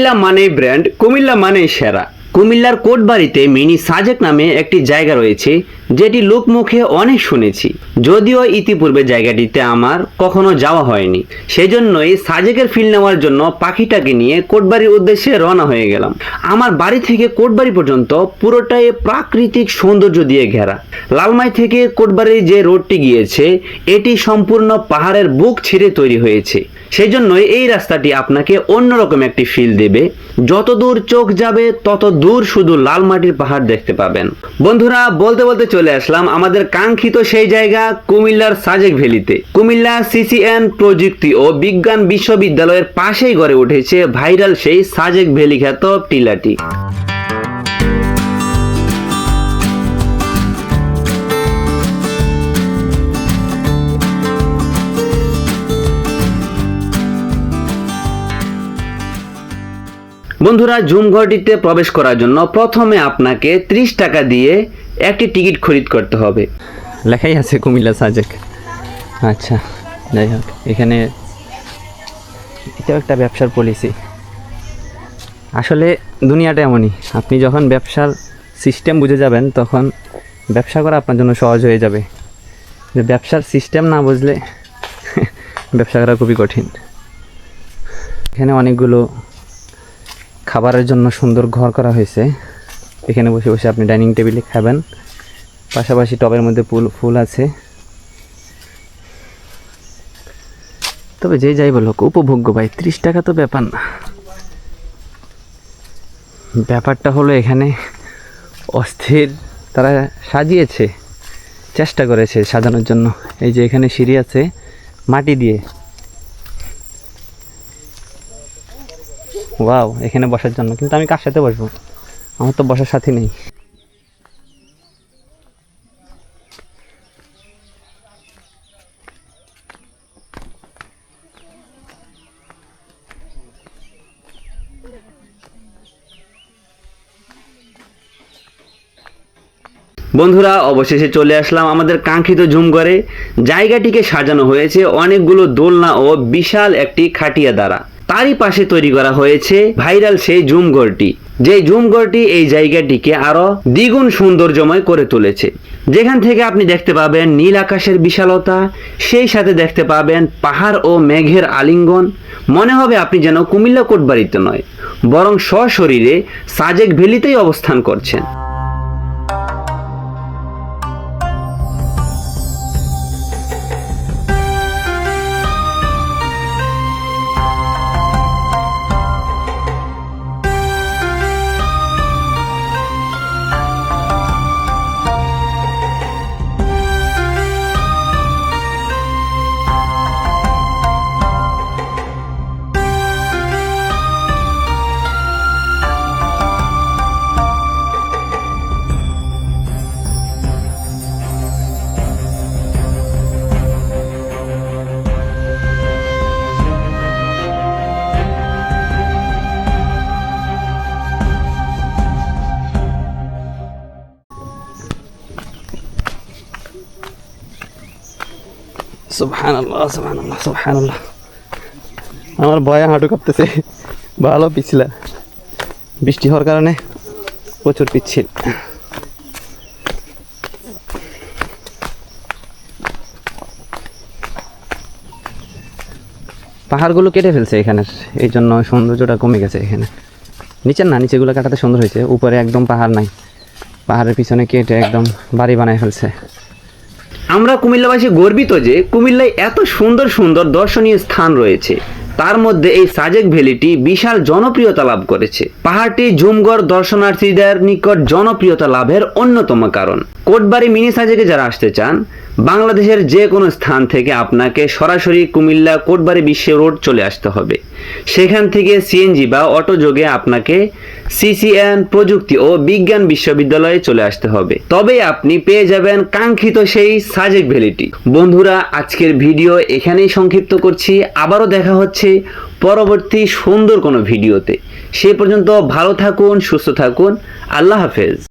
কুমিল্লা মানে ব্র্যান্ড কুমিল্লা মানে সেরা। কুমিল্লার কোটবাড়িতে মিনি সাজেক নামে একটি জায়গা রয়েছে যেটি লোকমুখে অনেক শুনেছি। যদিও ইতিপূর্বে জায়গাটিতে আমার কখনো যাওয়া হয়নি। সেই জন্যই সাজেকের ফিল নেওয়ার জন্য পাখিটাকে নিয়ে কোটবাড়ির উদ্দেশ্যে রওনা হয়ে গেলাম। আমার বাড়ি থেকে কোটবাড়ি পর্যন্ত পুরোটাই প্রাকৃতিক সৌন্দর্য দিয়ে ঘেরা। লালমাই থেকে কোটবাড়ির যে রোডটি গিয়েছে, এটি সম্পূর্ণ পাহাড়ের বুক ছিঁড়ে তৈরি হয়েছে। সেই জন্যই এই রাস্তাটি আপনাকে অন্যরকম একটি ফিল দেবে। যত দূর চোখ যাবে, তত দূর শুধু লাল মাটির পাহাড় দেখতে পাবেন। বন্ধুরা, বলতে বলতে চলে আসলাম আমাদের কাঙ্ক্ষিত সেই জায়গা কুমিল্লার সাজেক ভ্যালিতে। কুমিল্লা সিসিএন প্রযুক্তি ও বিজ্ঞান বিশ্ববিদ্যালয়ের পাশেই গড়ে উঠেছে ভাইরাল সেই সাজেক ভ্যালি খ্যাত টিলাটি। বন্ধুরা জুম ঘরটিতে প্রবেশ করার জন্য প্রথমে আপনাকে ত্রিশ টাকা দিয়ে একটি টিকিট খরিদ করতে হবে। লেখাই আছে কুমিল্লা সাজেক। আচ্ছা যাই হোক, এখানে এটাও একটা ব্যবসার পলিসি আসলে দুনিয়াটা এমনই, আপনি যখন ব্যবসার সিস্টেম বুঝে যাবেন, তখন ব্যবসা করা আপনার জন্য সহজ হয়ে যাবে। যে ব্যবসার সিস্টেম না বুঝলে ব্যবসা করা খুবই কঠিন। এখানে অনেকগুলো খাবারের জন্য সুন্দর ঘর করা হয়েছে। এখানে বসে বসে আপনি ডাইনিং টেবিলে খাবেন। পাশাপাশি টবের মধ্যে ফুল ফুল আছে। তবে যে যাই বলো উপভোগ্য ভাই, ত্রিশ টাকা তো ব্যাপার না। ব্যাপারটা হলো এখানে অস্থির, তারা সাজিয়েছে, চেষ্টা করেছে সাজানোর জন্য। এই যে এখানে সিঁড়ি আছে, মাটি দিয়ে। ওয়াও, এখানে বসার জন্য। কিন্তু আমি কার সাথে বসবো? আমার তো বসার সাথী নেই। বন্ধুরা, অবশেষে চলে আসলাম আমাদের কাঙ্ক্ষিত ঝুমঘরে। জায়গাটিকে সাজানো হয়েছে অনেকগুলো দোলনা ও বিশাল একটি খাটিয়া দ্বারা। তারই পাশে তৈরি করা হয়েছে ভাইরাল সেই ঝুমঘরটি যে ঝুমঘরটি এই জায়গাটিকে আরও দ্বিগুণ সৌন্দর্যময় করে তুলেছে। যেখান থেকে আপনি দেখতে পাবেন নীল আকাশের বিশালতা, সেই সাথে দেখতে পাবেন পাহাড় ও মেঘের আলিঙ্গন। মনে হবে আপনি যেন কুমিল্লা কোটবাড়িতে নয়, বরং সশরীরে সাজেক ভ্যালিতেই অবস্থান করছেন। সুবহান আমার ভয়ে হাঁটু কাঁপতেছে। ভালো পিছলা বৃষ্টি হওয়ার কারণে প্রচুর পিচ্ছিল। পাহাড়গুলো কেটে ফেলছে এখানের এই জন্য সৌন্দর্যটা কমে গেছে এখানে। নিচের না, নিচেগুলো কাটাতে সুন্দর হয়েছে। উপরে একদম পাহাড় নাই। পাহাড়ের পিছনে কেটে একদম বাড়ি বানায় ফেলছে। আমরা কুমিল্লাবাসী গর্বিত যে কুমিল্লায় এত সুন্দর সুন্দর দর্শনীয় স্থান রয়েছে। তার মধ্যে এই সাজেক ভ্যালিটি বিশাল জনপ্রিয়তা লাভ করেছে। পাহাড়টি ঝুমগড় দর্শনার্থীদের নিকট জনপ্রিয়তা লাভের অন্যতম কারণ। কোটবাড়ি মিনি সাজেকে যারা আসতে চান বাংলাদেশের যে কোনো স্থান থেকে আপনাকে সরাসরি কুমিল্লা কোটবাড়ি বিশ্ব রোড চলে আসতে হবে। সেখান থেকে সিএনজি বা অটো যোগে আপনাকে সিসিএন প্রযুক্তি ও বিজ্ঞান বিশ্ববিদ্যালয়ে চলে আসতে হবে। তবেই আপনি পেয়ে যাবেন কাঙ্ক্ষিত সেই সাজেক ভ্যালিটি। বন্ধুরা, আজকের ভিডিও এখানেই সংক্ষিপ্ত করছি। আবারও দেখা হচ্ছে পরবর্তী সুন্দর কোনো ভিডিওতে। সে পর্যন্ত ভালো থাকুন, সুস্থ থাকুন। আল্লাহ হাফেজ।